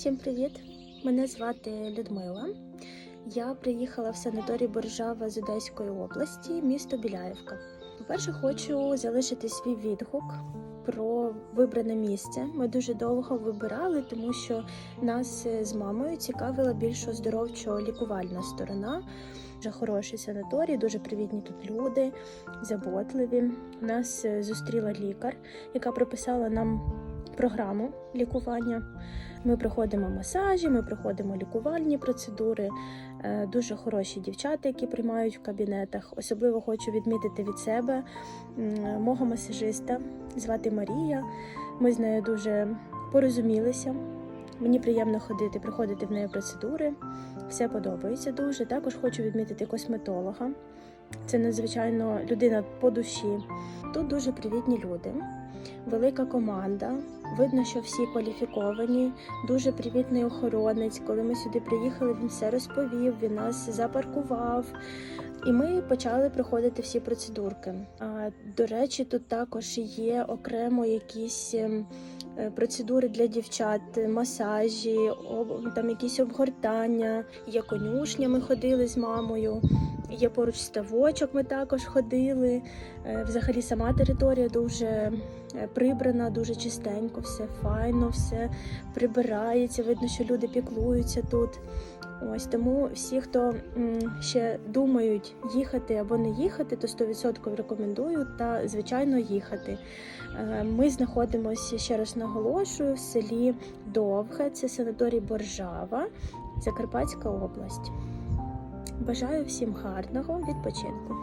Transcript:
Всім привіт! Мене звати Людмила. Я приїхала в санаторій Боржава з Одеської області, місто Біляєвка. По-перше, хочу залишити свій відгук про вибране місце. Ми дуже довго вибирали, тому що нас з мамою цікавила більш оздоровчо-лікувальна сторона. Дуже хороший санаторій, дуже привітні тут люди, заботливі. Нас зустріла лікар, яка прописала нам програму лікування. Ми проходимо масажі, ми проходимо лікувальні процедури. Е, Дуже хороші дівчата, які приймають в кабінетах. Особливо хочу відмітити від себе мого масажиста, звати Марія. Ми з нею дуже порозумілися. Мені приємно ходити, приходити в неї процедури. Все подобається дуже. Також хочу відмітити косметолога. Це надзвичайно людина по душі. Тут дуже привітні люди, велика команда. Видно, що всі кваліфіковані, дуже привітний охоронець. Коли ми сюди приїхали, він все розповів, він нас запаркував. І ми почали проходити всі процедурки. До речі, тут також є окремо якісь ем, е, процедури для дівчат, масажі, там якісь обгортання. Є конюшня, ми ходили з мамою. Є поруч ставочок, ми також ходили. Е, Взагалі сама територія дуже е, прибрана, дуже чистенько, все файно, все прибирається. Видно, що люди піклуються тут. Ось тому всі, хто ще думають їхати або не їхати, то 100% рекомендую та звичайно їхати. Е, Ми знаходимося ще раз наголошую в селі Довге, це санаторій Боржава, Закарпатська область. Бажаю всім гарного відпочинку.